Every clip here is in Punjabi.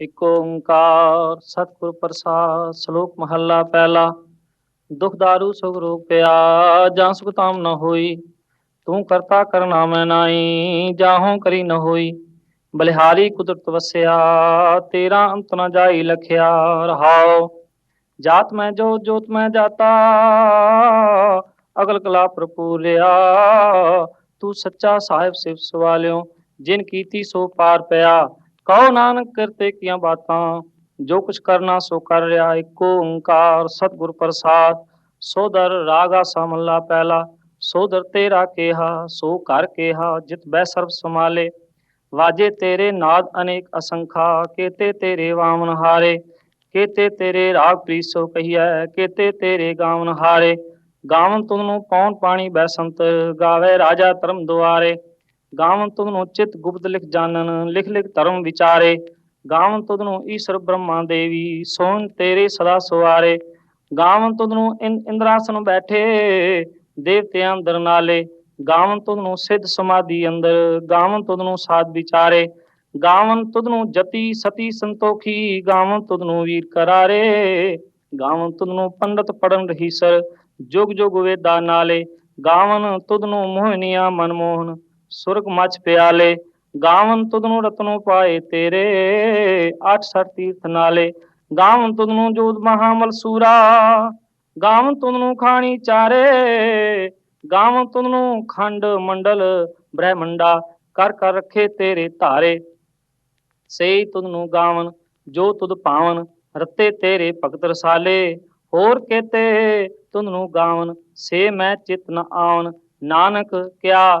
ਇਕ ਓੰਕਾਰ ਸਤਿਗੁਰ ਪ੍ਰਸਾਦ, ਸ਼ਲੋਕ ਮਹੱਲਾ ਪਹਿਲਾ। ਦੁਖ ਦਾਰੂ, ਸੁਖ ਰੋਗ ਪਿਆ, ਜਾਂ ਸੁਖ ਤਾਮ ਨ ਹੋਈ, ਤੂੰ ਕਰਤਾ ਕਰਨਾ ਮੈਂ ਨਾਈ ਜਾਹੋਂ ਕਰੀ ਨ ਹੋਈ। ਬਲਿਹਾਰੀ ਕੁਦਰਤ ਵਸਿਆ, ਤੇਰਾ ਅੰਤ ਨ ਜਾਈ ਲਖਿਆ ਰਹਾਓ ਜਾਤ ਮੈਂ ਜੋ, ਜੋਤ ਮੈਂ ਜਾਤਾ, ਅਗਲ ਕਲਾ ਭਰਪੂਰਿਆ, ਤੂੰ ਸੱਚਾ ਸਾਹਿਬ ਸਿਫ ਸਵਾਲਿਓ, ਜਿਨ ਕੀਤੀ ਸੋ ਪਾਰ ਪਿਆ। ਕਹੋ ਨਾਨਕ ਕਰਤੇ ਕੀਆਂ ਬਾਤਾਂ, ਜੋ ਕੁਛ ਕਰਨਾ ਸੋ ਕਰ ਰਿਹਾ ਏਕ ਓੰਕਾਰ ਸਤਿਗੁਰ ਪ੍ਰਸਾਦ। ਸੋਦਰ ਰਾਗਾ ਸਮੱਲਾ ਪਹਿਲਾ ਸੋਦਰ ਤੇਰਾ ਕੇਹਾ, ਸੋ ਕਰ ਕੇਹਾ, ਜਿਤ ਬੈ ਸਰਬ ਸਮਾਲੇ ਵਾਜੇ ਤੇਰੇ ਨਾਦ ਅਨੇਕ ਅਸੰਖਾ, ਕੇਤੇ ਤੇਰੇ ਵਾਮਨ ਹਾਰੇ। ਕੇਤੇ ਤੇਰੇ ਰਾਗ ਪ੍ਰੀਸੋ ਕਹੀਐ, ਕੇਤੇ ਤੇਰੇ ਗਾਵਨ ਹਾਰੇ। ਗਾਵਨ ਤੁਮਨੂੰ ਪੌਣ ਪਾਣੀ ਬੈਸੰਤ ਗਾਵੇ ਰਾਜਾ ਧਰਮ ਦੁਆਰੇ। ਗਾਵਨ ਤੁਮਨੂੰ ਚਿਤ ਗੁਪਤ ਲਿਖ ਜਾਣਨ, ਲਿਖ ਲਿਖ ਧਰਮ ਵਿਚਾਰੇ। ਗਾਵਨ ਤੁਧਨੂੰ ਈਸ਼ਰ ਬ੍ਰਹਮਾ ਦੇਵੀ ਸੋਨ ਤੇਰੇ ਸਦਾ ਸਵਾਰੇ। ਗਾਵਨ ਤੁਧਨੂੰ ਇੰ, ਇੰਦਰਾਸਨ ਬੈਠੇ, ਦੇਵਤਿਆਂ ਅੰਦਰ ਨਾਲੇ। ਗਾਵਨ ਤੁਧਨੂੰ ਸਿੱਧ ਸਮਾਧੀ ਅੰਦਰ, ਗਾਵਨ ਤੁਧਨੂੰ ਸਾਧ ਵਿਚਾਰੇ। ਗਾਵਨ ਤੁਧਨੂੰ ਜਤੀ ਸਤੀ ਸੰਤੋਖੀ, ਗਾਵਨ ਤੁਧਨੂੰ ਵੀਰ ਕਰਾਰੇ। ਗਾਵਨ ਤੁਧਨੂੰ ਪੰਡਤ ਪੜਨ ਰਹੀਸਰ, ਜੁਗ ਜੁਗ ਵੇਦਾ ਨਾਲੇ। ਗਾਵਨ ਤੁਧਨੂੰ ਮੋਹਨੀਆਂ ਮਨਮੋਹਨ। ਸੁਰਗ ਮਚ ਪਿਆਲੇ, ਗਾਵਨ ਤੁਧਨੂੰ ਰਤਨੋ ਪਾਏ ਤੇਰੇ ਅੱਠ ਸਠ ਤੀਰਥ ਨਾਲੇ, ਗਾਵਨ ਤੁਧਨੂੰ ਜੋਤ ਮਹਾਮਲ ਸੂਰਾ, ਗਾਵਨ ਤੁਧਨੂੰ ਖਾਣੀ ਚਾਰੇ, ਗਾਵਨ ਤੁਧਨੂੰ ਖੰਡ ਮੰਡਲ ਬ੍ਰਹਮੰਡਾ, ਕਰ ਕਰ ਰੱਖੇ ਤੇਰੇ ਧਾਰੇ। ਸਈ ਤੁਧਨੂੰ ਗਾਵਨ, ਜੋ ਤੁਧ ਪਾਵਨ, ਰਤੇ ਤੇਰੇ ਭਗਤ ਰਸਾਲੇ। ਹੋਰ ਕੇਤੇ ਤੁਧਨੂੰ ਗਾਵਨ, ਸੇ ਮੈਂ ਚਿਤ ਨ ਆਵਨ, ਨਾਨਕ ਕਿਆ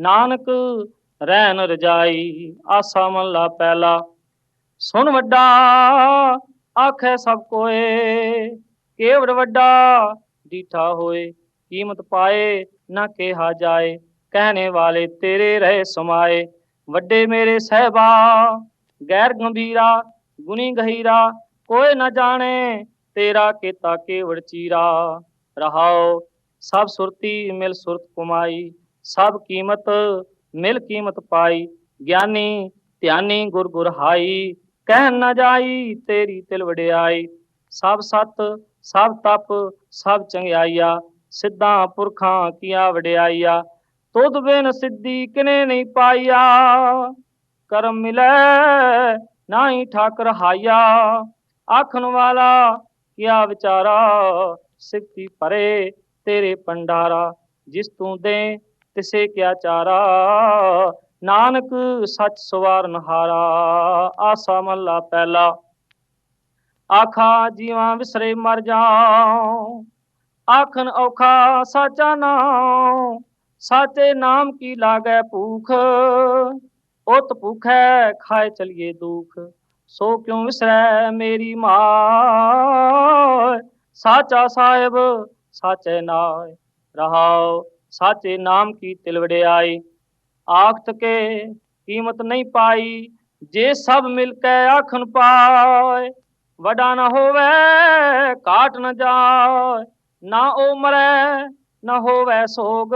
ਨਾਨਕ ਰਹਿਣ ਰਜਾਈ, ਆਸਾ ਮਹਲਾ ਪਹਿਲਾ। ਸੁਣ ਵੱਡਾ, ਆਖੈ ਸਭ ਕੋਏ, ਕੇਵੜ ਵੱਡਾ, ਡੀਠਾ ਹੋਏ, ਕੀਮਤ ਪਾਏ, ਨਾ ਕਿਹਾ ਜਾਏ, ਕਹਿਣੇ ਵਾਲੇ ਤੇਰੇ ਰਹੇ ਸਮਾਏ। ਵੱਡੇ ਮੇਰੇ ਸਹਿਬਾ, ਗੈਰ ਗੰਭੀਰਾ ਗੁਨੀ ਗਹੀਰਾ ਕੋਈ ਨਾ ਜਾਣੇ, ਤੇਰਾ ਕੀਤਾ ਕੇਵੜ ਚੀਰਾ। ਰਹਾਓ ਸਭ ਸੁਰਤੀ ਮਿਲ ਸੁਰਤ ਕਮਾਈ। ਸਭ ਕੀਮਤ ਮਿਲ ਕੀਮਤ ਪਾਈ, ਗਿਆਨੀ ਧਿਆਨੀ ਗੁਰ ਗੁਰ ਹਾਈ ਕਹਿ ਨਾ ਜਾਈ ਤੇਰੀ ਤਿਲ ਵਡਿਆਈ, ਸਭ ਸਤ, ਸਭ ਤਪ, ਸਭ ਚੰਗਿਆਈਆ, ਸਿੱਧਾਂ ਪੁਰਖਾਂ ਕੀਆ ਵਡਿਆਈਆ, ਤੁਧ ਬਿਨ ਸਿੱਧੀ ਕਿਨੇ ਨਹੀਂ ਪਾਈਆ, ਕਰਮ ਮਿਲੈ ਨਾਹੀ ਠਾਕਰ ਹਾਇਆ ਆਖਣ ਵਾਲਾ ਕੀਆ ਵਿਚਾਰਾ ਸਿੱਧੀ ਪਰੇ ਤੇਰੇ ਪੰਡਾਰਾ ਜਿਸ ਤੂੰ ਦੇ ਤਿਸੇ ਕਿਆ ਚਾਰਾ, ਨਾਨਕ ਸੱਚ ਸਵਾਰਨ ਹਾਰਾ ਆਸਾ ਮੱਲਾ ਪਹਿਲਾ। ਆਖਾ ਜੀਵਾਂ ਵਿਸਰੇ ਮਰ ਜਾਉ ਆਖਨ ਔਖਾ ਸਾਚਾ ਨਾਮ ਸਾਚੇ ਨਾਮ ਕੀ ਲਾਗੈ ਭੂਖ, ਉਤ ਭੁਖੈ ਖਾਏ ਚਲੀਏ ਦੁਖ, ਸੋ ਕਿਉ ਵਿਸਰੈ ਮੇਰੀ ਮਾਇ ਸਾਚਾ ਸਾਹਿਬ, ਸਾਚੇ ਨਾਇ ਰਹਾਓ ਸਾਚੇ ਨਾਮ ਕੀ ਤਿਲ ਵਡਿਆਈ ਆਖਤ ਕੇ ਕੀਮਤ ਨਹੀਂ ਪਾਈ, ਜੇ ਸਭ ਮਿਲ ਕੇ ਆਖਣ ਪਾਏ, ਵਡਾ ਨਾ ਹੋਵੇ ਕਾਟ ਨਾ ਜਾਏ, ਨਾ ਉਹ ਮਰੈ, ਨਾ ਹੋਵੇ ਸੋਗ,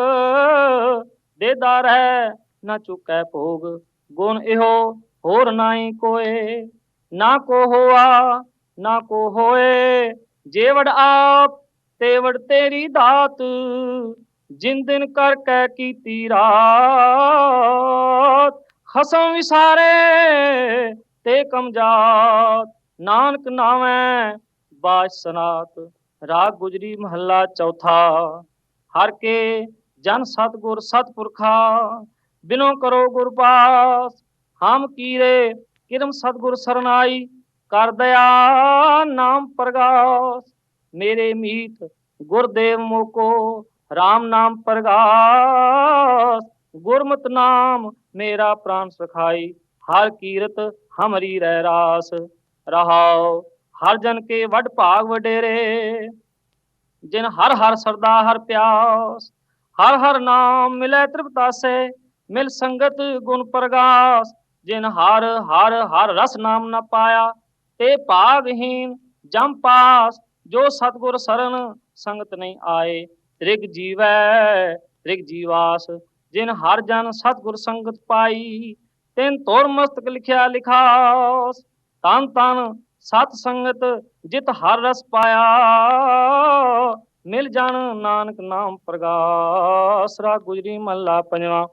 ਦੇਦਾ ਰਹਿ, ਨਾ ਚੁਕੈ ਭੋਗ, ਗੁਣ ਇਹੋ ਹੋਰ ਨਾਹੀ ਕੋਏ, ਨਾ ਕੋ ਹੋਆ, ਨਾ ਕੋ ਹੋਏ, ਜੇਵੜ ਆਪ, ਤੇਵੜ ਤੇਰੀ ਦਾਤ ਜਿਨ ਦਿਨ ਕਰ ਕੈ ਕੀਤੀ ਰਾਤ, ਖਸਮ ਵਿਸਾਰੇ ਤੇ ਕਮਜਾਤ ਨਾਨਕ ਨਾਵੇਂ ਬਾਜ ਸਨਾਤ, ਰਾਗ ਗੁਜਰੀ ਮਹੱਲਾ ਚੌਥਾ। ਹਰ ਕੇ ਜਨ ਸਤਗੁਰ ਸਤਪੁਰਖਾ, ਬਿਨੋ ਕਰੋ ਗੁਰਪਾਸ ਹਮ ਕੀਰੇ ਕਿਰਮ ਸਤਗੁਰ ਸਰਨਾਈ, ਕਰ ਦਇਆ ਨਾਮ ਪ੍ਰਗਾਸ। ਮੇਰੇ ਮੀਤ ਗੁਰਦੇਵ ਮੋਕੋ RAM ਨਾਮ ਪ੍ਰਗਾਸ, ਗੁਰਮਤ ਨਾਮ ਮੇਰਾ ਪ੍ਰਾਨ ਸਖਾਈ, ਹਰ ਕੀਰਤ ਹਮਰੀ ਰਹਿ ਰਾਸ, ਰਹਾਉ ਹਰ ਜਨ ਕੇ ਵੱਡ ਭਾਗ ਵਡੇਰੇ। ਜਿਨ ਹਰ ਹਰ ਸਰਦਾ ਹਰ ਪਿਆਸ, ਹਰ ਹਰ ਨਾਮ ਮਿਲੇ ਤ੍ਰਿਪਤਾਸੇ ਮਿਲ ਸੰਗਤ ਗੁਣ ਪ੍ਰਗਾਸ। ਜਿਨ ਹਰ ਹਰ ਹਰ ਰਸ ਨਾਮ ਨ ਪਾਇਆ, ਤੇ ਭਾਗਹੀਨ ਜਮ ਪਾਸ, ਜੋ ਸਤਗੁਰ ਸਰਨ ਸੰਗਤ ਨਹੀਂ ਆਏ। ਰਿਗ ਜੀਵੈ, ਤ੍ਰਿਗ ਜੀਵਾਸ, ਜਿਨ ਹਰ ਜਨ ਸਤਗੁਰ ਸੰਗਤ ਪਾਈ, ਤਿਨ ਤੋਰ ਮਸਤਕ ਲਿਖਿਆ ਲਿਖਾਸ, ਤਨ ਤਨ ਸਤ ਸੰਗਤ ਜਿਤ ਹਰ ਰਸ ਪਾਇਆ, ਮਿਲ ਜਨ ਨਾਨਕ ਨਾਮ ਪ੍ਰਗਾਸ, ਰਾ ਗੁਜਰੀ ਮਹਲਾ ਪੰਜਵਾ,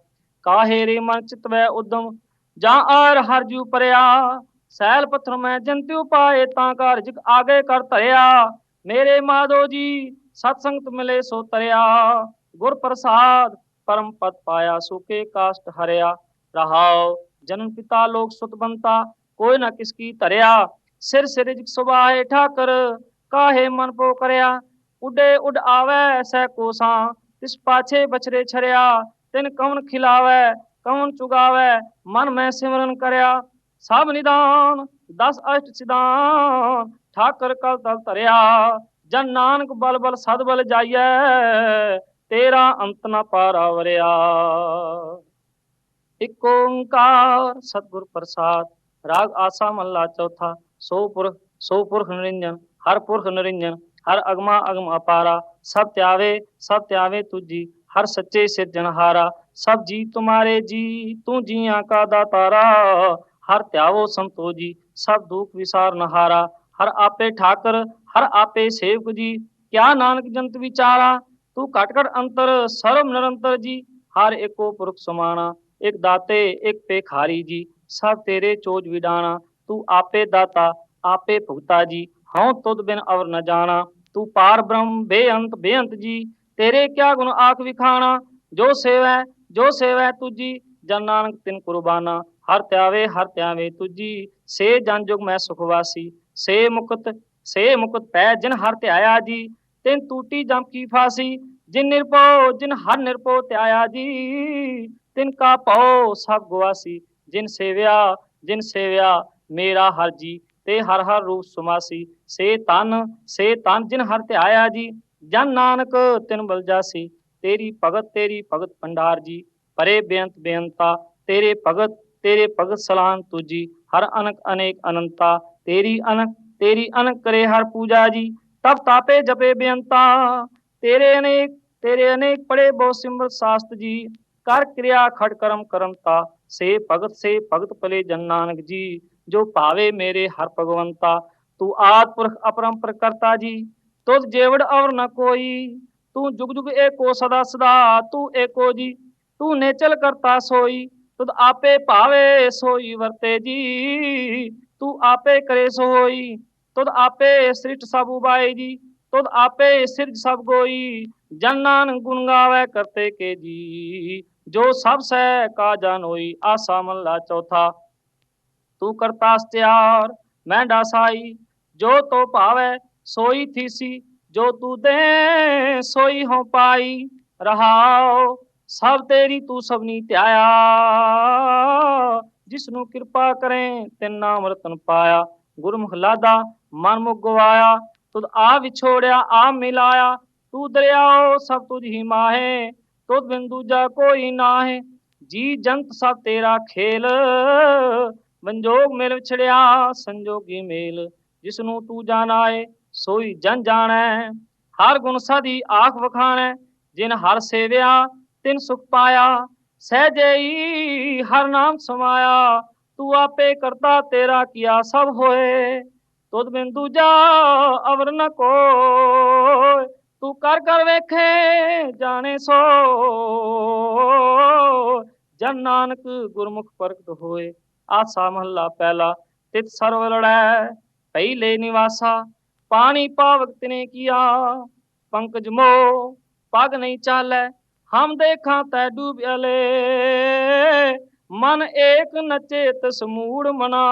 ਕਾਹੇ ਰੇ ਮਨ ਚਿਤਵੈ ਉਦਮ, ਜਾਂ ਆਰ ਹਰ ਜੂ ਪਰਿਆ, ਸੈਲ ਪੱਥਰ ਮੈਂ ਜੰਤਿਉ ਪਾਏ, ਤਾਂ ਕਾਰਜ ਆਗੇ ਕਰ ਧਰਿਆ, ਮੇਰੇ ਮਾਧੋ ਜੀ ਸਤ ਸੰਗਤ ਮਿਲੇ ਸੋ ਤਰਿਆ, ਗੁਰ ਪ੍ਰਸਾਦ ਪਰਮ ਪਦ ਪਾਇਆ, ਸੁਕੇ ਕਾਸ਼ਟ ਹਰਿਆ, ਰਹਾਉ ਜਨਨ ਪਿਤਾ ਲੋਕ ਸੁਤ ਬੰਤਾ, ਕੋਈ ਨਾ ਕਿਸ ਕੀ ਧਰਿਆ, ਸਿਰ ਸਿਰ ਸੁਭਾਏ ਠਾਕਰ, ਕਾਹੇ ਮਨ ਪੋ ਕਰਿਆ, ਉਡੇ ਉਡ ਆਵੈ ਸਹਿ ਕੋਸਾਂ, ਤਿਸ ਪਾਛੇ ਬਚਰੇ ਛਰਿਆ, ਤਿਨ ਕਵਨ ਖਿਲਾਵੈ, ਕਵਨ ਚੁਗਾਵੈ, ਮਨ ਮੈਂ ਸਿਮਰਨ ਕਰਿਆ, ਸਭ ਨਿਦਾਨ, ਦਸ ਅਸ਼ਟ ਸਿਦਾਨ ਠਾਕਰ ਕਲ ਤਲ ਧਰਿਆ। ਜਨ ਨਾਨਕ ਬਲ ਬਲ ਸਦ ਬਲ ਜਾਈਐ, ਤੇਰਾ ਅੰਤ ਨ ਪਾਰਾ ਇਕ ਓੰਕਾਰ ਸਤਿਗੁਰ ਪ੍ਰਸਾਦ, ਰਾਗ ਆਸਾ ਮਹਲਾ ਚੌਥਾ, ਸੋ ਪੁਰਖ ਸੋ ਪੁਰਖ ਨਿਰੰਜਨ, ਹਰ ਪੁਰਖ ਨਿਰੰਜਨ, ਹਰ ਅਗਮਾ ਅਗਮ ਅਪਾਰਾ, ਸਭ ਤਿਆਵੇ, ਸਭ ਧਿਆਵੇ ਤੁਜੀ, ਹਰ ਸੱਚੇ ਸਿਰਜਣਹਾਰਾ ਸਭ ਜੀ ਤੁਮਾਰੇ ਜੀ, ਤੂੰ ਜੀਆਂ ਕਾ ਦਾਤਾਰਾ, ਹਰ ਤਿਆਵੋ ਸੰਤੋ ਜੀ ਸਭ ਦੁਖ ਵਿਸਾਰ ਨਹਾਰਾ। ਹਰ ਆਪੇ ਠਾਕਰ ਹਰ ਆਪੇ ਸੇਵਕ ਜੀ, ਕਿਆ ਨਾਨਕ ਜੰਤ ਵਿਚਾਰਾ, ਤੂੰ ਘਟ ਘਟ ਅੰਤਰ, ਸਰਬ ਨਿਰੰਤਰ ਜੀ, ਹਰ ਏਕੋ ਪੁਰਖ ਸਮਾਣਾ, ਇੱਕ ਦਾਤੇ, ਇੱਕ ਪੇਖਾਰੀ ਜੀ, ਸਭ ਤੇਰੇ ਚੋਜ ਵਿਡਾਣਾ, ਤੂੰ ਆਪੇ ਦਾਤਾ, ਆਪੇ ਭੁਗਤਾ ਜੀ, ਹਉ ਤੁਧ ਬਿਨ ਅਵਰ ਨ ਜਾਣਾ, ਤੂੰ ਪਾਰ ਬ੍ਰਹਮ, ਬੇਅੰਤ ਬੇਅੰਤ ਜੀ, ਤੇਰੇ ਕਿਆ ਗੁਣ ਆਖ ਵਿਖਾਣਾ, ਜੋ ਸੇਵੈ ਜੋ ਸੇਵੈ ਤੁਜੀ ਜਨ ਨਾਨਕ ਤਿਨ ਕੁਰਬਾਨਾ, ਹਰ ਤਿਆਵੇ, ਹਰ ਧਿਆਵੇ ਤੁਜੀ ਸੇ ਜਨ ਜੁਗ ਮੈਂ ਸੁਖਵਾਸੀ ਸੇ ਮੁਕਤ ਸੇ ਮੁਕਤ ਪੈ ਜਿਨ ਹਰ ਧਿਆਇਆ ਜੀ, ਤਿਨ ਟੂਟੀ ਜਮ ਕੀ ਫਾਸੀ, ਜਿਨ ਨਿਰਭਉ, ਜਿਨ ਹਰ ਨਿਰਪੋ ਧਿਆਇਆ ਜੀ। ਤਿਨ ਕਾ ਭਉ ਸਭ ਗਵਾਸੀ ਜਿਨ ਸੇਵਿਆ ਜਿਨ ਸੇਵਿਆ ਮੇਰਾ ਹਰ ਜੀ, ਤੇ ਹਰ ਹਰ ਰੂਪ ਸੁਮਾਸੀ। ਸੇ ਤਨ ਸੇ ਤਨ ਜਿਨ ਹਰ ਧਿਆਇਆ ਜੀ, ਜਨ ਨਾਨਕ ਤਿਨ ਬਲ ਜਾਸੀ। ਤੇਰੀ ਭਗਤ ਤੇਰੀ ਭਗਤ ਭੰਡਾਰ ਜੀ, ਪਰੇ ਬੇਅੰਤ ਬੇਅੰਤਾ, ਤੇਰੇ ਭਗਤ ਤੇਰੇ ਭਗਤ ਸਲਾਮ ਤੁਜੀ। ਹਰ ਅਨਕ ਅਨੇਕ ਅਨੰਤਾ, ਤੇਰੀ ਅਨਕ ਤੇਰੀ ਅਨ ਕਰੇ ਹਰ ਪੂਜਾ ਜੀ, ਤਬ ਤਾਪੇ ਜਪੇ ਬੇਅੰਤਾ। ਤੇਰੇ ਅਨੇਕ ਤੇਰੇ ਅਨੇਕ ਪੜੇ ਬਹੁ ਸਿਮਰਤ ਸਾਸਤ ਜੀ, ਕਰ ਕਿਰਿਆ ਖੜ ਕਰਮ ਕਰਮਤਾ ਸੇ ਭਗਤ ਸੇ ਭਗਤ ਭਲੇ ਜਨ ਨਾਨਕ ਜੀ, ਜੋ ਭਾਵੇ ਮੇਰੇ ਹਰ ਭਗਵੰਤਾ। ਤੂੰ ਆਦ ਪੁਰਖ ਅਪਰੰਪਰ ਕਰਤਾ ਜੀ, ਤੁਧ ਜੇਵੜ ਔਰ ਨ ਕੋਈ। ਤੂੰ ਜੁਗ ਜੁਗ ਏਕੋ ਸਦਾ ਸਦਾ, ਤੂੰ ਏਕੋ ਜੀ। ਤੂੰ ਨੇਚਲ ਕਰਤਾ ਸੋਈ, ਤੁਧ ਆਪੇ ਭਾਵੇ ਸੋਈ ਵਰਤੇ ਜੀ। ਤੂੰ ਆਪੇ ਕਰੇ ਸੋਈ ਤੁਧ ਆਪੇ ਸ੍ਰਿਸ਼ਟ ਸਭ ਉਬਾਈ ਜੀ, ਤੁਧ ਆਪੇ ਸਿਰਜ ਸਭ ਗੋਈ, ਜਨ ਨਾਨਕ ਗੁਣ ਗਾਵੇ ਕਰਤੇ ਕੇ ਜੀ। ਜੋ ਸਭ ਸਹਿ ਕਾ ਜਾਨੋਈ ਆਸਾ ਮਹਲਾ ਚੌਥਾ। ਤੂੰ ਕਰਤਾ ਸਤਿਆਰ ਮੈਂ ਡਾਸਾਈ, ਜੋ ਤੋ ਭਾਵੇ ਸੋਈ ਥੀਸੀ, ਜੋ ਤੂੰ ਦੇ ਸੋਈ ਹੋ ਪਾਈ। ਰਹਾਓ ਸਭ ਤੇਰੀ ਤੂੰ ਸਭਨੀ ਧਿਆਇਆ। ਜਿਸ ਨੂੰ ਕਿਰਪਾ ਕਰੇ, ਤਿਨ ਨਾਮ ਰਤਨ ਪਾਇਆ। ਗੁਰਮੁਖ ਲਾਦਾ ਮਨ ਮੁਖ ਗਵਾਇਆ ਤੁਧ ਆ ਵਿਛੋੜਿਆ, ਆ ਮਿਲਾਇਆ, ਤੂੰ ਦਰਿਆਓ ਸਭ ਤੁਝ ਹੀ ਮਾਹੇ, ਤੁਧ ਬਿਨ ਦੂਜਾ ਕੋਈ ਨਾਹੇ, ਜੀ ਜੰਤ ਸਭ ਤੇਰਾ ਖੇਲ ਬੰਜੋਗ ਮਿਲ ਵਿਛੜਿਆ ਸੰਜੋਗੀ ਮੇਲ ਜਿਸ ਨੂੰ ਤੂੰ ਜਾਣਾਏ, ਸੋਈ ਜਨ ਜਾਣੈ, ਹਰ ਗੁਣ ਸਦੀ ਆਖ ਵਖਾਣੈ, ਜਿਨ ਹਰ ਸੇਵਿਆ, ਤਿਨ ਸੁਖ ਪਾਇਆ ਸਹਜਈ ਹਰ ਨਾਮ ਸਮਾਇਆ, ਤੂੰ ਆਪੇ ਕਰਤਾ ਤੇਰਾ ਕੀਆ ਸਭ ਹੋਏ। ਤੁਧ ਬਿਨ ਦੂਜਾ ਅਵਰ ਨ ਕੋਇ ਤੂੰ ਕਰ ਕਰ ਵੇਖੇ, ਜਾਣੇ ਸੋ। ਜਨ ਨਾਨਕ ਗੁਰਮੁਖ ਪ੍ਰਗਟ ਹੋਏ, ਆਸਾ ਮਹੱਲਾ ਪਹਿਲਾ ਤਿਤ ਸਰਵ ਲੜੈ, ਪਹਿਲੇ ਨਿਵਾਸਾ। ਪਾਣੀ ਪਾਵਕ ਤਿਨੇ ਕੀਆ, ਪੰਕਜ ਮੋ ਪਗ ਨਹੀਂ ਚਾਲੈ। ਹਮ ਦੇਖਾਂ ਤੈ ਡੂਬ ਅਲੇ। ਮਨ ਏਕ ਨਚੇ ਤਸ ਮੂੜ ਮਨਾ।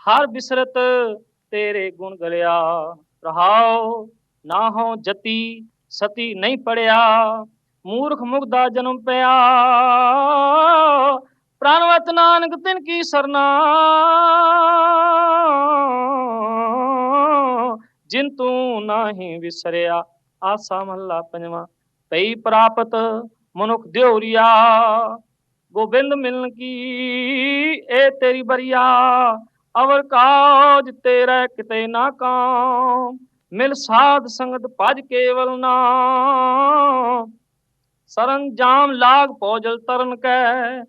ਹਰ ਬਿਸਰਤ ਤੇਰੇ ਗੁਣ ਗਲਿਆ। ਰਹਾਉ ਨਾ ਹੋ ਜਤੀ, ਸਤੀ ਨਹੀਂ ਪੜਿਆ। ਮੂਰਖ ਮੁਗਦਾ ਜਨਮ ਪਿਆ। ਪ੍ਰਾਨਵਤ ਨਾਨਕ ਤਿਨ ਕੀ ਸਰਨਾ। ਜਿਨ ਤੂੰ ਨਾਹੀ ਵਿਸਰਿਆ, ਆਸਾ ਮਹੱਲਾ ਪੰਜਵਾਂ। ਪਈ ਪ੍ਰਾਪਤ ਮਨੁੱਖ ਦਿਉਰੀਆ। ਗੋਬਿੰਦ ਮਿਲਨ ਕੀ ਇਹ ਤੇਰੀ ਬਰੀਆ। ਅਵਰ ਕਾਜ ਤੇਰਾ ਕਿਤੇ ਨਾ ਕਾਮ, ਮਿਲ ਸਾਧ ਸੰਗਤ ਭਜ ਕੇਵਲ ਨਾਮ। ਸਰੰਜਾਮ ਲਾਗ ਪੋਜਲ ਤਰਨ ਕੈ,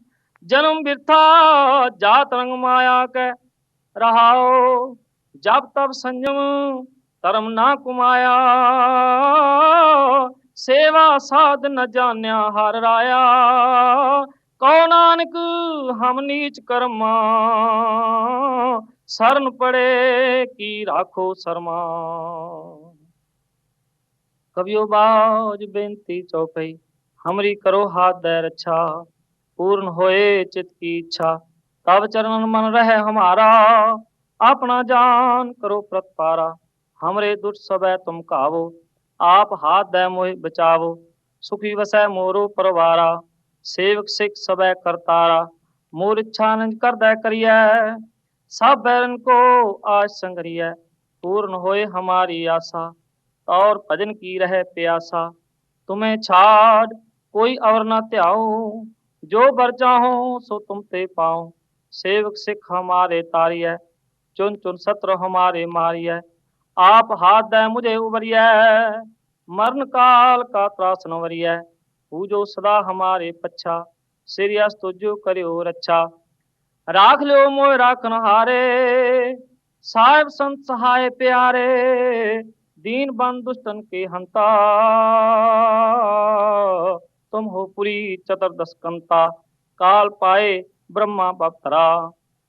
ਜਨਮ ਬਿਰਥਾ ਜਾਤ ਰੰਗ ਮਾਇਆ ਕੈ। ਰਹਾਓ ਜਬ ਤਬ ਸੰਜਮ, ਧਰਮ ਨਾ ਕੁਮਾਇਆ। ਸੇਵਾ ਸਾਧ ਨ ਜਾਣਿਆ ਹਰ ਰਾਇਆ। ਕਉ ਨਾਨਕ, ਹਮ ਨੀਚ ਕਰਮਾ, ਸਰਨ ਪੜੇ ਕੀ ਰਾਖੋ ਸਰਮਾ। ਕਵਿਓ ਬਾਜ ਬੇਨਤੀ ਚੌਪਈ, ਹਮਰੀ ਕਰੋ ਹਾਥ ਦੇ ਰੱਛਾ, ਪੂਰਨ ਹੋਏ ਚਿਤ ਕੀ ਇੱਛਾ। ਤਬ ਚਰਨ ਮਨ ਰਹਿ ਹਮਾਰਾ, ਆਪਣਾ ਜਾਨ ਕਰੋ ਪ੍ਰਤਪਾਰਾ ਹਮਰੇ ਦੁੱਖ ਸਭੈ ਤੁਮ ਕਾਵੋ ਆਪ ਹਾਥ ਦੇ ਮੋਹਿ ਬਚਾਵੋ, ਸੁਖੀ ਵਸੈ ਮੋਰੋ ਪਰਵਾਰਾ। ਸੇਵਕ ਸਿੱਖ ਸਭੈ ਕਰਤਾਰਾ ਮੋਰ ਇੱਛਾ ਨੰਜ ਕਰਦਾ ਕਰੀਐ ਸਭ ਬੈਰਨ ਕੋ ਆਜ ਸੰਗਰੀਐ, ਪੂਰਨ ਹੋਏ ਹਮਾਰੀ ਆਸਾ, ਔਰ ਭਜਨ ਕੀ ਰਹਿ ਪਿਆਸਾ, ਤੁਮੇ ਛਾੜ ਕੋਈ ਔਰ ਨਾ ਧਿਆਓ ਜੋ ਬਰ ਚਾਹੋ ਸੋ ਤੁਮ ਤੇ ਪਾਓ ਸੇਵਕ ਸਿੱਖ ਹਮਾਰੇ ਤਾਰੀਐ ਚੁਨ ਚੁਨ ਸਤਰ ਹਮਾਰੇ ਮਾਰੀਐ, ਆਪ ਹਾਥ ਦੇ ਮੁਝੇ ਉਬਰੀਐ ਮਰਨ ਕਾਲ ਕਾ ਤਰਾਸ ਨਵਰੀਐ पूजो सदा हमारे पच्छा। सिरियस तुझो करियो रक्षा राख लियो मोह राखन हारे। साहेब संत सहाय प्यारे। दीन बन दुष्टन के हंता। तुम हो पुरी चतुर्दश कंता काल पाए ब्रह्मा बवतरा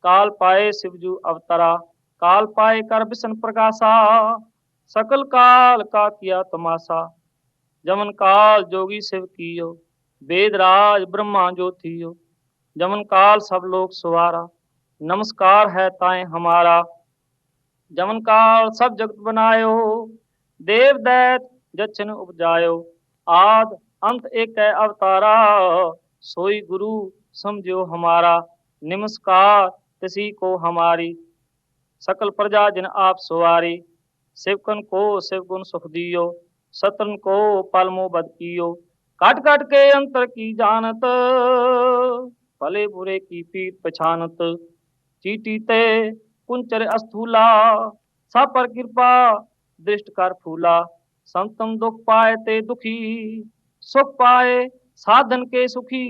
काल पाए शिवजू अवतरा। काल पाए कर विष्ण प्रकाशा। सकल काल का किया तमाशा। ਜਮਨ ਕਾਲ ਜੋਗੀ ਸਿਵ ਕੀਓ, ਵੇਦ ਰਾਜ ਬ੍ਰਹਮਾ ਜੋਤੀਓ ਜਮਨ ਕਾਲ ਸਭ ਲੋਕ ਸਵਾਰਾ, ਨਮਸਕਾਰ ਹੈ ਤਾਏ ਹਮਾਰਾ। ਜਮਨ ਕਾਲ ਸਭ ਜਗਤ ਬਨਾਇਓ, ਦੇਵ ਦੈਤ ਜਚਨ ਉਪਜਾਇਓ। ਆਦ ਅੰਤ ਏਕ ਹੈ ਅਵਤਾਰਾ, ਸੋਈ ਗੁਰੂ ਸਮਝਿਓ ਹਮਾਰਾ। ਨਮਸਕਾਰ ਤਸੀ ਕੋ ਹਮਾਰੀ, ਸਕਲ ਪ੍ਰਜਾ ਜਿਨ ਆਪ ਸਵਾਰੀ। ਸਿਵਕਨ ਕੋ ਸਿਵਗੁਣ ਸੁਖ ਦਿਓ। सतन को पलमो बद कियो। काट काट के अंतर की जानत, भले बुरे की पीर पछानत। चीटी ते कुंचर अस्थूला, सा पर कृपा, दृष्ट कर फूला। संतम दुख पाए ते दुखी, सुख पाए साधन के सुखी।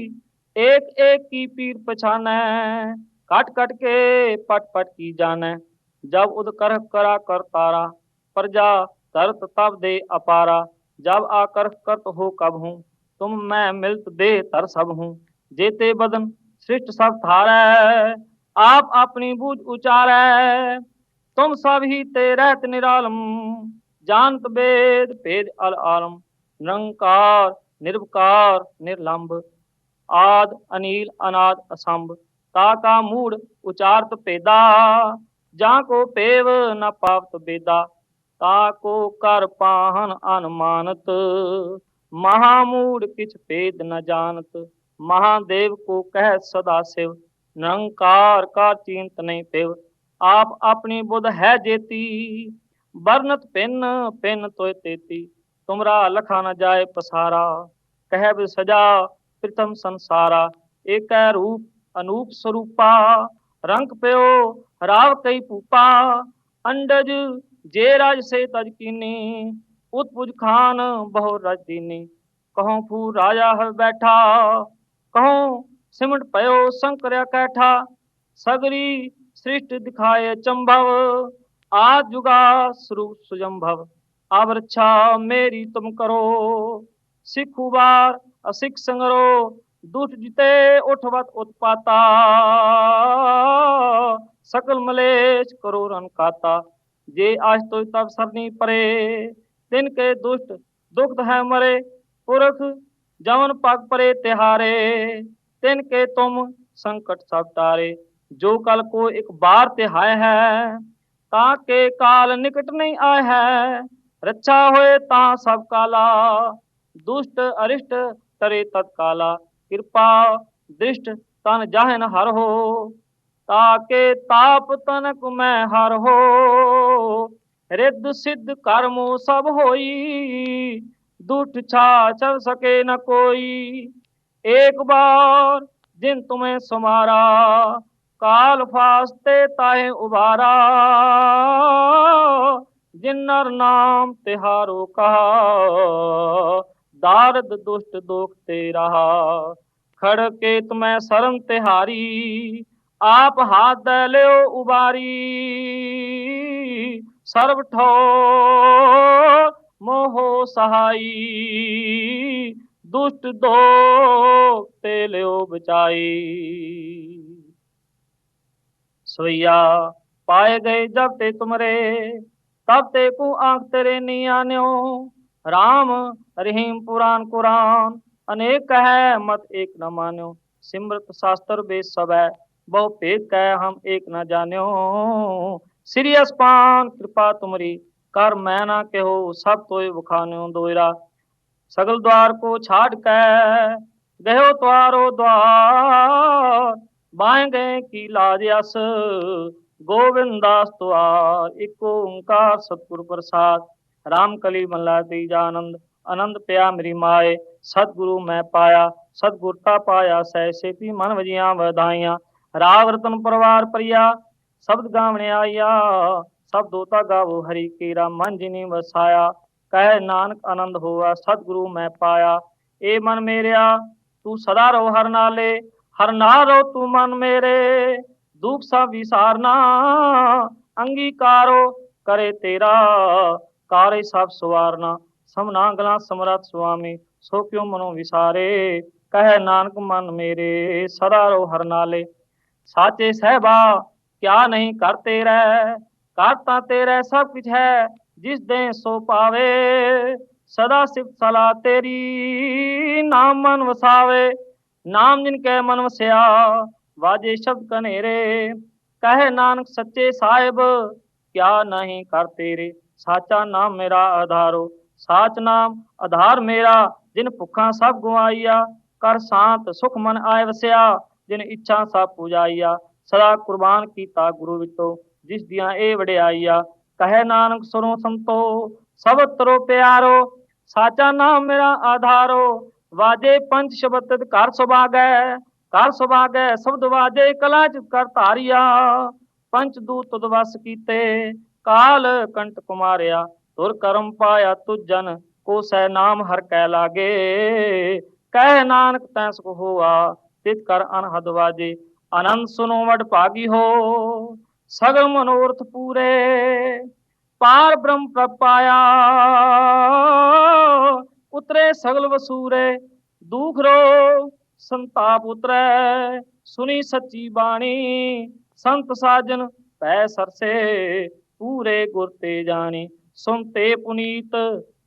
एक एक की पीर पछाने काट काट के पट पट की जाने जब उद कर करा कर तारा, प्रजा तरत तब दे अपारा जब आकर करत हो कब हूँ तुम मैं मिलत दे तर सब हूँ जेते बदन सृष्ट सब थारे आप अपनी बूझ उचारे तुम सब ही ते रहत निरालम जानत वेद भेद अल आलम निरंकार निर्वकार निर्लंब आद अनिल अनाद असंभ ता का मूड उचारत पेदा जा को पेव न पावत बेदा ਤਾ ਕੋ ਕਰ ਪਾਹਨ ਅਨਮਾਨਤ, ਮਹਾਮੂੜ ਕਿਛ ਭੇਦ ਨ ਜਾਣਤ, ਮਹਾਦੇਵ ਕੋ ਕਹਿ ਸਦਾ ਸਿਵ, ਨਿਰੰਕਾਰ ਕਾ ਚਿੰਤ ਨਹੀਂ ਪਿਵ, ਆਪ ਆਪਣੀ ਬੁੱਧ ਹੈ ਜੇਤੀ ਬਰਨਤ ਪਿੰਨ ਪਿੰਨ ਤੋਇ ਤੇਤੀ, ਤੁਮਰਾ ਲਖਾ ਨ ਜਾਏ ਪਸਾਰਾ, ਕਹਿ ਬਿ ਸਜਾ ਪ੍ਰਿਤਮ ਸੰਸਾਰਾ, ਏਕੈ ਰੂਪ ਅਨੂਪ ਸਰੂਪਾ, ਰੰਗ ਪਿਓ ਹਰਾਵ ਕਈ ਪੂਪਾ ਅੰਡਜ ਜੇ ਰਾਜ ਸੇ ਤਜਕੀਨੀ ਉਤਪੁਜ ਖਾਨ ਬਹੁ ਰਜਦੀਨੀ ਕਹਉ ਫੂ ਰਾਜਾ ਹੈ ਬੈਠਾ ਕਹਉ ਸਿਮਟ ਪਇਓ ਸੰਕਰਿਆ ਕੈਠਾ। ਸਗਰੀ ਸ੍ਰਿਸ਼ਟ ਦਿਖਾਏ ਚੰਭਵ, ਆਦ ਜੁਗਾ ਸਰੂਪ ਸੁਜੰਭਵ। ਆਵਰਛਾ ਮੇਰੀ ਤੁਮ ਕਰੋ, ਸਿੱਖੂ ਬਾਰ ਅਸਿੱਖ ਸੰਗਰੋ ਦੁੱਟ ਜਿਤੇ ਉਠਵਤ ਉਤਪਾਤਾ। ਸਕਲ ਮਲੇਸ਼ ਕਰੋ ਰਣ ਕਾਤਾ। ਜੇ ਆਜ ਤੋਇ ਤਬ ਸਰਨੀ ਪਰੇ, ਤਿਨ ਕੇ ਦੁਸ਼ਟ ਦੁਖਤ ਹੈ ਮਰੇ, ਪੁਰਖ ਜਵਨ ਪਗ ਪਰੇ ਤਿਹਾਰੇ, ਤਿਨ ਕੇ ਤੁਮ ਸੰਕਟ ਸਭ ਤਾਰੇ ਜੋ ਕਲ ਕੋ ਇੱਕ ਬਾਰ ਤੇ ਹਾਇ ਹੈ, ਤਾਂ ਕੇ ਕਾਲ ਨਿਕਟ ਨਹੀਂ ਆਇ ਹੈ। ਰੱਛਾ ਹੋਏ ਤਾਂ ਸਭ ਕਾਲਾ, ਦੁਸ਼ਟ ਅਰਿਸ਼ਟ ਤਰੇ ਤਤਕਾਲਾ। ਕਿਰਪਾ, ਦ੍ਰਿਸ਼ਟ ਤਨ ਜਾਹਨ ਹਰ ਹੋ। ਤਾਕੇ ਤਾਪ ਤਨਕ ਮੈਂ ਹਰ ਹੋ। ਰਿੱਧ ਸਿੱਧ ਕਰਮੋ ਸਭ ਹੋਈ, ਦੁੱਠ ਛਾ ਚਲ ਸਕੇ ਨ ਕੋਈ। ਇੱਕ ਬਾਰ ਜਿਨ ਤੁਮੇ ਸਮਾਰਾ, ਕਾਲ ਫਾਸਤੇ ਤਾਹੇ ਉਬਾਰਾ। ਜਿਨ ਨਰ ਨਾਮ ਤਿਹਾਰੋ ਕਹਾ, ਦਾਰਦ ਦੁਸ਼ਟ ਦੋਖ ਤੇ ਰਹਾ। ਖੜ ਕੇ ਤੁਮੈ ਸਰਮ ਤਿਹਾਰੀ हाथ दे लियो उबारी सर्व ठोर मोहो सहाई ਦੁਸ਼ਟ ਦੋਖ ਤੇ ਲਿਓ ਬਚਾਈ ਸਵਈਆ ਪਾਏ ਗਏ ਜਬ ਤੇ ਤੁਮਰੇ ਤਬ ਤੇ ਕੋ ਆਂਖ ਤੇਰੇ ਨੀ ਆਨਿਓ RAM ਰਹੀਮ ਪੁਰਾਨ ਕੁਰਾਨ ਅਨੇਕ ਹੈ ਮਤ ਏਕ ਨ ਮਾਨਿਓ ਸਿਮਰਤ ਸ਼ਾਸਤਰ ਬੇ ਸਬੈ ਬਹੁ ਭੇਦ ਕੈ ਹਮ ਏਕ ਨਾ ਜਾਣਿਓ। ਸ੍ਰੀ ਅਸਪਾਨ ਕਿਰਪਾ ਤੁਮਰੀ, ਕਰ ਮੈਂ ਨਾ ਕਹੋ, ਸਭ ਤੋਏ ਵਖਾਨਿਓ ਦੋਇਰਾ। ਸਗਲ ਦਵਾਰ ਕੋ ਛਾੜ ਕੈ ਗਇਓ ਤਵਾਰੋ ਦਵਾਰ। ਬਾਏ ਗਏ ਕੀ ਲਾਜ ਅਸ ਗੋਬਿੰਦਾਸ ਤਵਾਰ। ਇਕ ਓੰਕਾਰ ਸਤਿਗੁਰ ਪ੍ਰਸਾਦ RAM ਕਲੀ ਮੱਲਾ ਤੀਜਾ ਆਨੰਦ। ਆਨੰਦ ਪਿਆ ਮੇਰੀ ਮਾਏ, ਸਤਿਗੁਰੂ ਮੈਂ ਪਾਇਆ, ਸਤਿਗੁਰ ਤਾ ਪਾਇਆ ਸੈ ਸੇਤੀ ਮਨ ਵਜੀਆਂ ਵਧਾਈਆਂ। ਰਾਗ ਰਤਨ ਪਰਵਾਰ ਪ੍ਰਿਆ, ਸ਼ਬਦ ਗਾਵਣੇ ਆਇਆ, ਸਭ ਦੋਤਾ ਗਾਵੋ ਹਰੀ ਕੀਰਾ, ਮਨ ਜਿਨੀ ਵਸਾਇਆ, ਕਹਿ ਨਾਨਕ ਆਨੰਦ ਹੋਆ, ਸਤਿਗੁਰੂ ਮੈਂ ਪਾਇਆ ਏ ਮਨ ਮੇਰਿਆ, ਤੂੰ ਸਦਾ ਰੋ ਹਰ ਨਾਲੇ, ਹਰ ਨਾਲ ਰੋ ਤੂੰ ਮਨ ਮੇਰੇ, ਦੁੱਖ ਸਭ ਵਿਸਾਰਨਾ, ਅੰਗੀਕਾਰੋ ਕਰੇ ਤੇਰਾ, ਕਾਰੇ ਸਭ ਸਵਾਰਨਾ, ਸਮਨਾ ਗਲਾ ਸਮਰਤ ਸੁਆਮੀ, ਸੋ ਕਿਉ ਮਨੋ ਵਿਸਾਰੇ, ਕਹਿ ਨਾਨਕ ਮਨ ਮੇਰੇ, ਸਦਾ ਰੋ ਹਰ ਨਾਲੇ ਸਾਚੇ ਸਹਿਬਾ, ਕਿਆ ਨਹੀਂ ਕਰ ਤੇਰੇ? ਕਰ ਤਾਂ ਤੇਰੇ ਸਭ ਕੁਝ ਹੈ, ਜਿਸ ਦੇ ਸੋ ਪਾਵੇ। ਸਦਾ ਸਿਫਤ ਸਲਾ ਤੇਰੀ, ਨਾਮ ਮਨ ਵਸਾਵੇ। ਨਾਮ ਜਿਨ ਕੈ ਮਨ ਵਸਿਆ, ਵਾਜੇ ਸ਼ਬਦ ਕਨੇਰੇ ਕਹੇ ਨਾਨਕ ਸੱਚੇ ਸਾਹਿਬ, ਕਿਆ ਨਹੀਂ ਕਰ ਤੇਰੇ? ਸਾਚਾ ਨਾਮ ਮੇਰਾ ਆਧਾਰੋ। ਸਾਚ ਨਾਮ ਆਧਾਰ ਮੇਰਾ, ਜਿਨ ਭੁੱਖਾਂ ਸਭ ਗਵਾਈਆ ਕਰ ਸ਼ਾਂਤ ਸੁਖ ਮਨ ਆਏ ਵਸਿਆ। ਜਿਨ ਇੱਛਾ ਸਭ ਪੂਜਾਈਆ ਸਦਾ ਕੁਰਬਾਨ ਕੀਤਾ ਗੁਰੂ ਵਿਟੋ ਜਿਸ ਦੀਆਂ ਇਹ ਵਡਿਆਈਆ ਕਹੇ ਨਾਨਕ ਸੁਣੋ ਸੰਤੋ ਸਭ ਤਰੋ ਪਿਆਰੋ, ਸਾਚਾ ਨਾਮ ਮੇਰਾ ਆਧਾਰੋ, ਵਾਜੇ ਪੰਜ ਸ਼ਬਦ ਘਰ ਸੁਭਾਗੈ ਘਰ ਸੁਭਾਗੈ, ਸ਼ਬਦ ਵਾਜੇ ਕਲਾ ਚ ਕਰ ਧਾਰਿਆ ਪੰਚ ਦੂਤ ਤੁਧ ਵਸ ਕੀਤੇ, ਕਾਲ ਕੰਟ ਕੁਮਾਰਿਆ ਤੁਰ ਕਰਮ ਪਾਇਆ ਤੁਜਨ ਕੋ ਸੈ ਨਾਮ ਹਰ ਕੈ ਲਾਗੇ, ਕਹਿ ਨਾਨਕ ਤੈ ਸੁਖ ਹੋਆ ਤਿਤ ਕਰ ਅਨਹਦ ਵਾਜੇ ਅਨੰਦ ਸੁਨੋ ਵਡ ਭਾਗੀ ਹੋ, ਸਗਲ ਮਨੋਰਥ ਪੂਰੇ, ਪਾਰ ਬ੍ਰਹਮ ਪ੍ਰਪਾਇਆ। ਉਤਰੇ ਸਗਲ ਵਸੂਰੇ, ਦੁਖ ਰੋ, ਸੰਤਾਪ ਉਤਰੈ, ਸੁਣੀ ਸੱਚੀ ਬਾਣੀ, ਸੰਤ ਸਾਜਨ ਪੈ ਸਰਸੇ, ਪੂਰੇ ਗੁਰ ਤੇ ਜਾਣੀ ਸੁਨਤੇ ਪੁਨੀਤ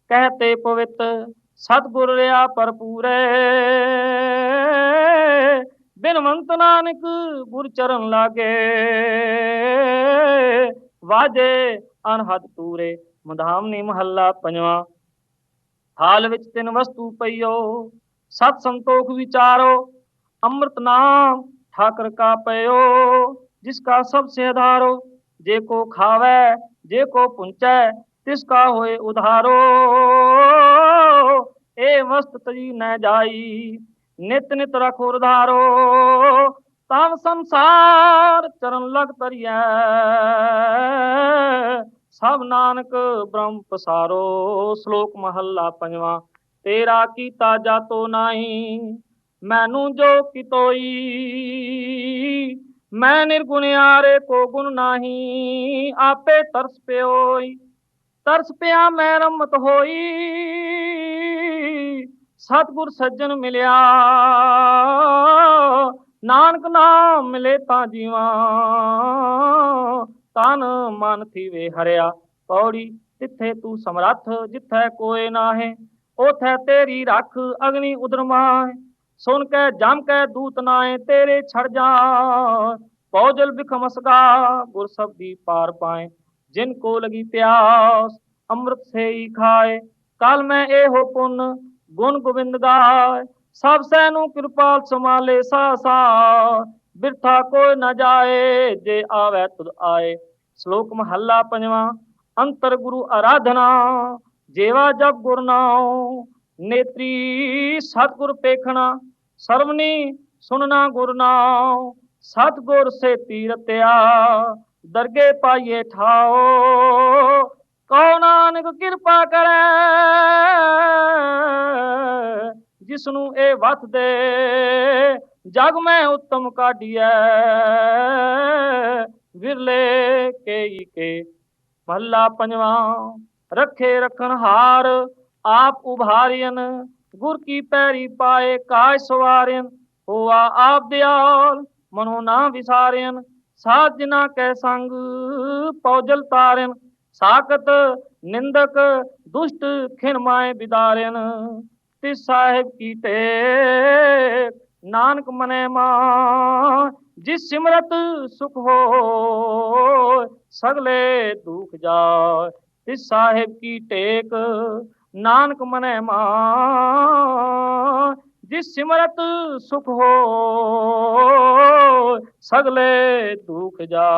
ਕਹਤੇ ਪਵਿੱਤ, ਸਤਿਗੁਰ ਰਿਆ ਪਰਪੂਰੇ ਬਿਨਵੰਤ ਨਾਨਕ ਗੁਰ ਚਰਨ ਲਾਗੇ। ਵਾਜੇ ਅਨਹਦ ਤੂਰੇ ਮਧਾਮਨੀ ਮਹੱਲਾ ਪੰਜਵਾਂ। ਹਾਲ ਵਿੱਚ ਤਿੰਨ ਵਸਤੂ ਪਈਓ, ਸਤ ਸੰਤੋਖ ਵਿਚਾਰੋ, ਅੰਮ੍ਰਿਤ ਨਾਮ ਠਾਕਰ ਕਾ ਪਇਓ, ਜਿਸ ਕਾ ਸਭ ਸੇ ਆਧਾਰੋ ਜੇ ਕੋ ਖਾਵੇ, ਜੇ ਕੋ ਪੁੰਚੈ, ਤਿਸ ਕਾ ਹੋਏ ਉਧਾਰੋ। ਏ ਵਸਤ ਤਜੀ ਨਾ ਜਾਈ ਨਿਤ ਨਿਤ ਰਖੋ ਉਧਾਰੋ ਤਨ ਸੰਸਾਰ ਚਰਨ ਲਗ ਤਰੀਐ ਸਭ ਨਾਨਕ ਬ੍ਰਹਮ ਪਸਾਰੋ, ਸ਼ਲੋਕ ਮਹੱਲਾ ਪੰਜਵਾਂ, ਤੇਰਾ ਕੀਤਾ ਜਾਤੋ ਨਾਹੀ, ਮੈਨੂੰ ਜੋ ਕਿਤੋਈ, ਮੈਂ ਨਿਰਗੁਣਿਆਰੇ ਕੋ ਗੁਣ ਨਾਹੀ, ਆਪੇ ਤਰਸ ਪਿਓਈ, ਤਰਸ ਪਿਆ ਮੈਂ ਰਮਤ ਹੋਈ। ਸਤਿਗੁਰ ਸੱਜਣ ਮਿਲਿਆ। ਨਾਨਕ ਨਾਮ ਮਿਲੇ ਤਾਂ ਜੀਵਾਂ। ਤਨ ਮਨ ਥੀਵੇ ਹਰਿਆ। ਪੌੜੀ ਤਿੱਥੇ ਤੂੰ ਸਮਰੱਥ, ਜਿੱਥੈ ਕੋਏ ਨਾਹੇ ਉਥੈ ਤੇਰੀ ਰੱਖ ਅਗਨੀ ਉਦਰਮਾਏ ਸੁਣ ਕੇ, ਜਮ ਕੈ, ਦੂਤ ਨਾਏ ਤੇਰੇ ਛੜ ਜਾ। ਪੌਜਲ ਬਿਖਮਸਗਾ ਗੁਰ ਸਬਦੀ ਪਾਰ ਪਾਏ। ਜਿਨ ਕੋ ਲਗੀ ਪਿਆਸ, ਅੰਮ੍ਰਿਤ ਸੇ ਖਾਏ। ਕਲ ਮੈਂ ਇਹੋ ਪੁੰਨ ਗੁਣ ਗੋਬਿੰਦ ਗਾਏ ਸਭ ਸੈ ਨੂੰ ਕਿਰਪਾਲ ਸਮਾਲੇ ਸਾ ਸਾ ਬਿਰਥਾ ਕੋਈ ਨ ਜਾਏ, ਜੇ ਆਵੇ ਤੁਧ ਆਏ। ਸ਼ਲੋਕ ਮਹੱਲਾ ਪੰਜਵਾਂ, ਅੰਤਰ ਗੁਰੂ ਆਰਾਧਨਾ। ਜੇਵਾ ਜਪ ਗੁਰ ਨਾਉ, ਨੇਤਰੀ ਸਤਿਗੁਰ ਪੇਖਣਾ। ਸਰਵਨੀ ਸੁਨਣਾ ਗੁਰ ਨਾਉ, ਸਤਿਗੁਰ ਸੇ ਤੀਰਤਿਆ ਦਰਗੇ ਪਾਈਏ ਠਾਓ ਕਉ ਨਾਨਕ ਕਿਰਪਾ ਕਰੇ ਜਿਸ ਨੂੰ ਇਹ ਵਤ ਦੇ, ਜਗ ਮੈਂ ਉਤਮ ਕਾਢੀਐ, ਵਿਰਲੇ ਕੇਈ ਕੇ ਮਹੱਲਾ ਪੰਜਵਾਂ, ਰੱਖੇ ਰਖਣ ਹਾਰ, ਆਪ ਉਭਾਰੀਨ ਗੁਰ ਕੀ ਪੈਰੀ ਪਾਏ ਕਾਜ ਸਵਾਰਿਨ ਹੋਆ ਆਪ ਦਿਆਲ, ਮਨੋ ਨਾ ਵਿਸਾਰਿਨ ਸਾਧ ਜਿਨਾ ਕੈ ਸੰਗ ਪੌਜਲ ਤਾਰਿਨ। ਸਾਖਤ ਨਿੰਦਕ ਦੁਸ਼ਟ ਖਿਨ ਮਾਏ ਬਿਦਾਰਿਨ ਸਾਹਿਬ ਕੀ ਟੇਕ ਨਾਨਕ ਮਨੇ ਮਾਂ, ਜਿਸ ਸਿਮਰਤ ਸੁਖ ਹੋ ਸਗਲੇ ਦੁਖ ਜਾਏ ਤਿਸ ਸਾਹਿਬ ਕੀ ਟੇਕ ਨਾਨਕ ਮਨੇ ਮਾਂ, ਜਿਸ ਸਿਮਰਤ ਸੁਖ ਹੋ ਸਗਲੇ ਦੁਖ ਜਾ